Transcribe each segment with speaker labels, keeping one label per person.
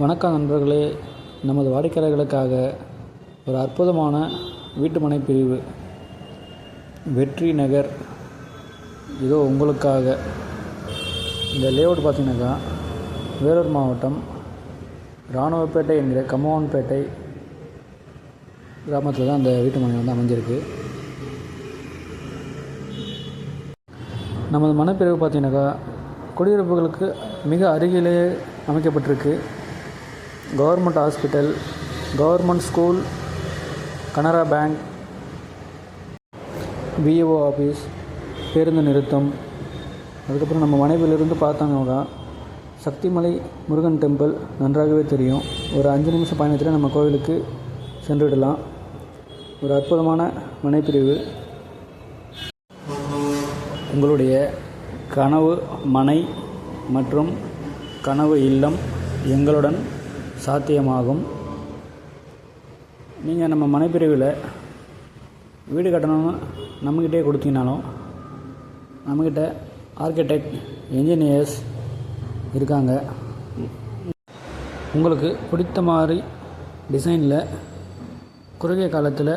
Speaker 1: வணக்கம் நண்பர்களே. நமது வாடிக்கையாளர்களுக்காக ஒரு அற்புதமான வீட்டுமனை பிரிவு. வெற்றி நகர். இதோ உங்களுக்காக. இந்த லேஅவுட் பார்த்தீங்கன்னாக்கா வேலூர் மாவட்டம் இராணுவப்பேட்டை என்கிற கம்மவன்பேட்டை கிராமத்தில் தான் அந்த வீட்டுமனை வந்து அமைஞ்சிருக்கு. நமது மனைப்பிரிவு பார்த்தீங்கன்னாக்கா குடியிருப்புகளுக்கு மிக அருகிலேயே அமைக்கப்பட்டிருக்கு. Government hospital government school Canara bank V A O office பேருந்து நிறுத்தம். அதுக்கப்புறம் நம்ம மனைவிலிருந்து பார்த்தாங்கன்னா சக்திமலை முருகன் டெம்பிள் நன்றாகவே தெரியும். ஒரு அஞ்சு நிமிஷம் பயணத்தில் நம்ம கோவிலுக்கு சென்றுவிடலாம் ஒரு அற்புதமான மனைப்பிரிவு. உங்களுடைய கனவு மனை மற்றும் கனவு இல்லம் எங்களுடன் சாத்தியமாகும். நீங்கள் நம்ம மனைப்பிரிவில் வீடு கட்டணும்னு நம்மக்கிட்டே கொடுத்தீங்கனாலும் நம்மக்கிட்ட ஆர்கிடெக்ட் என்ஜினியர்ஸ் இருக்காங்க. உங்களுக்கு பிடித்த மாதிரி டிசைனில் குறுகிய காலத்தில்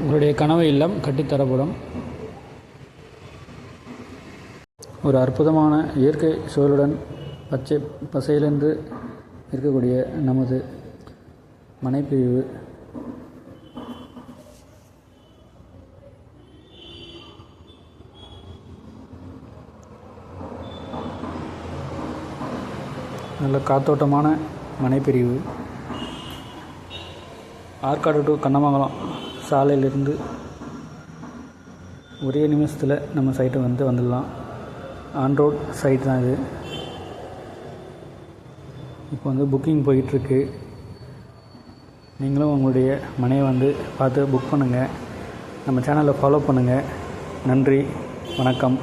Speaker 1: உங்களுடைய கனவு இல்லம் கட்டித்தரப்படும். ஒரு அற்புதமான இயற்கை சூழலுடன் பச்சை பசையிலிருந்து இருக்கக்கூடிய நமது மனைப்பிரிவு. நல்ல காத்தோட்டமான மனைப்பிரிவு. ஆற்காடு டு கண்ணமங்கலம் சாலையிலிருந்து ஒரே நிமிஷத்தில் நம்ம சைட்டு வந்து வந்துடலாம். ஆன் ரோட் சைட் தான் இது. இப்போ வந்து புக்கிங் போயிட்டுருக்கு. நீங்களும் உங்களுடைய மனையை வந்து பார்த்து புக் பண்ணுங்கள் நம்ம சேனலை ஃபாலோ பண்ணுங்கள் நன்றி. வணக்கம்.